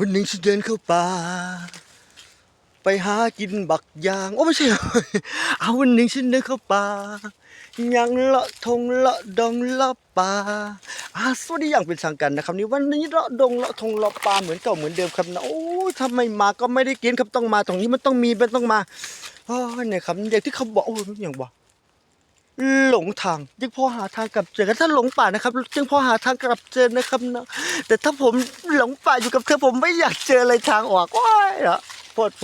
วันหนึ่งฉันเดินเข้าป่า ไปหากินบักยาง โอ้ไม่ใช่ เอาวันหนึ่งฉันเดินเข้าป่ายังเลาะทงเลาะดงเลาะป่าอาสวัสดีอย่างเป็นทางการนะครับนี่วันนี้เลาะดงเลาะทงเลาะป่าเหมือนเก่าเหมือนเดิมครับนะโอ้ถ้าไม่มาก็ไม่ได้กินครับต้องมาตรงนี้มันต้องมีมันต้องมาอ้ยเนี่ยครับอย่างที่เขาบอกโอ้ยอย่างบอก หลงทางยังพอหาทางกลับเจอกันถ้าหลงป่านะครับยังพอหาทางกลับเจอนะครับนะแต่ถ้าผมหลงป่าอยู่กับเธอผมไม่อยากเจออะไรทางออกว้ายเหรอโพดโพ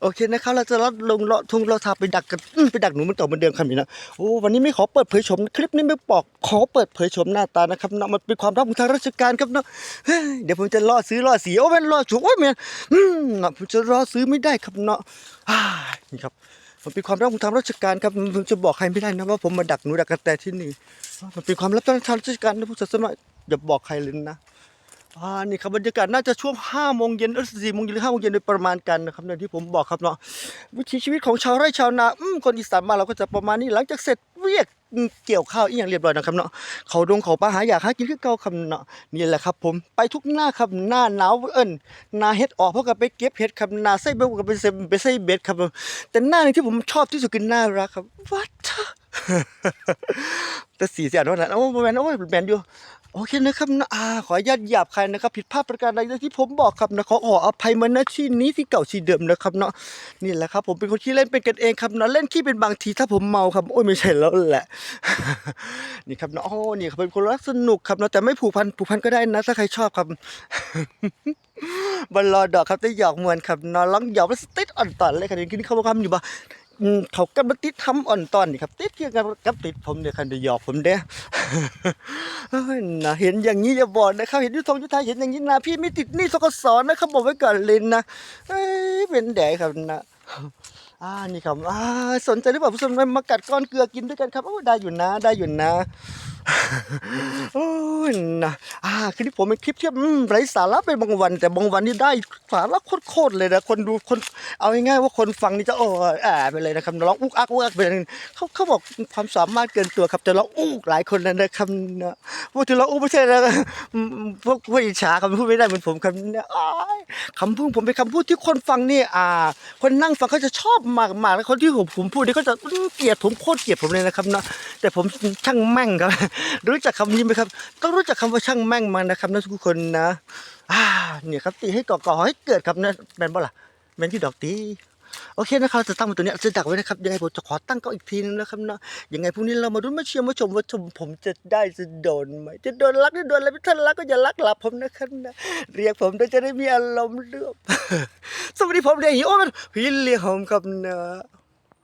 โอเคนะครับเราจะลดลงเลาะทุ่งเลาะทาไปดักกันไปดักหนูมันเก่าเหมือนเดิมครับนี่นะโอ้วันนี้ไม่ขอเปิดเผยชม คลิปนี้ไม่บอกขอเปิดเผยชมหน้าตานะครับเนาะมันเป็นความลับของทางราชการครับเนาะเดี๋ยวผมจะล่อซื้อล่อสีโอ้แม่นล่อฉุกโอ้แม่นเนาะผมจะล่อซื้อไม่ได้ครับเนาะนี่ครับ มันเป็นความลับของทางราชการครับผมจะบอกใครไม่ได้นะว่าผมมาดักหนูดักกระแตที่นี่มันเป็นความลับทางราชการนะผู้ศาสนาอย่าบอกใครเลยนะ อ่านี่ครับบรรยากาศน่าจะช่วง5โมงเย็นหรือ4โมงเย็นหรือ5โมงเย็นโดยประมาณกันนะครับอย่างที่ผมบอกครับเนาะวิถีชีวิตของชาวไร่ชาวนาอืมคนอีสานมาเราก็จะประมาณนี้หลังจากเสร็จเวียกเกี่ยวข้าวอีกอย่างเรียบร้อยนะครับเนาะเขาดงเขาปลาหาอยากหากินคือเก่าครับเนาะนี่แหละครับ ผมไปทุกหน้าครับหน้าหนาวเอิ้นหนาเฮ็ดออกเพราะกับไปเก็บเห็ดครับหนาไส้เบ็ดกับไปใส่ไปใส่เบ็ดครับ แต่หน้าหนึงที่ผมชอบที่สุดคือหน้ารักครับวัดแต่สีเสียนว่านั้นโอ้แมนโอ้ยแมนอยู่ โอเคนะครับนะอาขออนุญาตหยาบคายนะครับ ผิดพลาดประการใดที่ผมบอกครับนะขอขออภัยมาณที่นี้ที่เก่าที่เดิมนะครับเนาะนี่แหละครับผมเป็นคนที่เล่นเป็นกันเองครับนะเล่นขี้เป็นบางทีถ้าผมเมาครับโอ้ยไม่ใช่แล้วแหละ นี่ครับเนาะโอ้นี่ครับเป็นคนรักสนุกครับเนาะแต่ไม่ผูกพันผูกพันก็ได้นะ ถ้าใครชอบครับบอลลอดอกครับแต่หยอกมวนครับนอนร้องหยอกแล้วสติดอ่อนตอนเลยครับอย่างที่เขาบอกคำอยู่บ่ เขากำลังติดทำอ่อนตอนนี่ครับติดเกี่ยวกับกับติดผมเนี่ยคันจะหยอกผมเด้เฮ้ยนะเห็นอย่างนี้อย่าบอกนะครับเห็นยุทธงยุทธาเห็นอย่างนี้นะพี่ไม่ติดนี่ทกศนะครับบอกไว้ก่อนเลยนะเอ้ยเป็นแดดครับนะอ่านี่ครับอ่าสนใจหรือเปล่าผู้ชมมากัดก้อนเกลือกินด้วยกันครับโอ้ได้อยู่นะได้อยู่นะ โอ้ยนะอ่าคลิปผมเป็นคลิปที่อืมไร้สาระเป็นบางวัน แต่บางวันนี่ได้สาระโคตรๆเลยนะคนดูคนเอาง่ายๆว่าคนฟังนี่จะโอ้ยแอบไปเลยนะครับร้องอุกอักอุกอักไปเลยเขาเขาบอกความสามารถเกินตัวครับจะร้องอุกหลายคนแล้วนะครับนะพูดถึงร้องอุกไม่ใช่นะอืมพวกพวกอิจฉาครับพูดไม่ได้เหมือนผมครับเนี่ยอ้ายคำพูดผมเป็นคำพูดที่คนฟังนี่อ่า คนนั่งฟังเขาจะชอบมากมากๆแล้วคนที่ผมผมพูดนี่เขาจะอื้อเกลียดผมโคตรเกลียดผมเลยนะครับนะ แต่ผมช่างแม่งครับ รู้จักคำนี้ไหมครับ ต้องรู้จักคำว่าช่างแม่งมานะครับนะทุกคนนะอ่าเนี่ยครับตีให้ก่อก่อให้เกิดครับนะแมนบ่ล่ะแมนที่ดอกตีโอเคนะครับจะตั้งมาตัวเนี้ยจะดักไว้นะครับยังไงผมจะขอตั้งก็อีกทีนึงนะครับเนาะยังไงพรุ่งนี้เรามาดูมาเชียร์มาชมว่าชมผมจะได้จะโดนไหมจะโดนรักหรือโดนอะไรไม่ท่านรักก็อย่ารักหลับผมนะครับนะเรียกผมโดยจะได้มีอารมณ์เลือบสวัสดีผมเรียกหิโอ้มันพี่เลี้ยงผมครับนะ